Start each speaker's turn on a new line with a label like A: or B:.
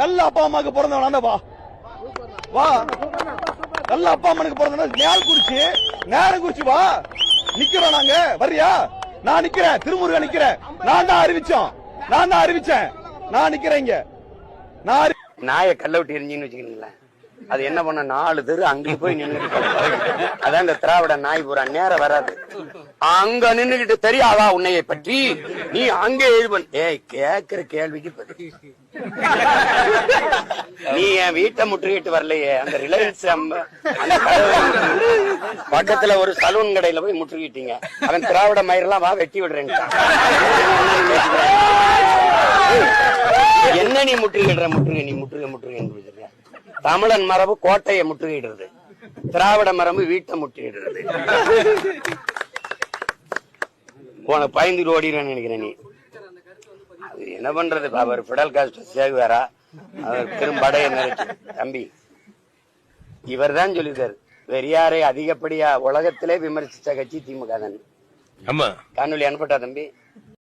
A: நல்ல அப்பா அம்மாக்கு பிறந்தவனா? வா. வா. நல்ல அப்பா அம்மனுக்கு பிறந்தவன? நேரம் குறிச்சு நேரம் குறிச்சு வா. நிக்கிறோம் நாங்க. வர்றியா? நான் நிக்கிறேன். திருமுருகன் நிக்கிறேன். நான் தான் அறிவிச்சோம். நான் தான் அறிவிச்சேன். நான் நிக்கிறேன் இங்க. நான்
B: நாயை கல்ல விட்டு இருந்தீங்கன்னு வச்சுக்கிறீங்களேன் அது என்ன பண்ண நாலு தெரு அங்கே போய் நின்று அதான் இந்த திராவிட நாய் பூரா நேரம் வராது. அங்க நின்னுகிட்டு தெரியாதா உன்னையை பற்றி? நீ அங்கே எழுபன் ஏய் கேக்குற கேள்விக்கு பதில். நீ என் வீட்டை முற்றுகிட்டு வரலையே. அந்த ரிலையன்ஸ் அந்த பக்கத்துல ஒரு சலூன் கடையில போய் முற்றுகிட்டீங்க அவன் திராவிட மயிரெல்லாம் வா வெட்டி விடுறேன் என்ன நீ முற்றுகிடுற முற்றுகை நீ முற்றுகை முற்றுகை தமிழன் மரபு கோட்டையை முற்றுகையிடுறது. திராவிட மரபு வீட்டை முற்றுகையிடுறது. உனக்கு பயந்துட்டு ஓடிடுவேன்னு நினைக்கிறேன் நீ. அது என்ன பண்றது அவர் பிடல் காஸ்ட் சேகுவாரா? அவர் பெரும்படைய நினைச்சு தம்பி இவர் தான் சொல்லியிருக்காரு வெறியாரை அதிகப்படியா உலகத்திலே விமர்சித்த கட்சி திமுக தான் காணொலி அனுப்பட்டா தம்பி?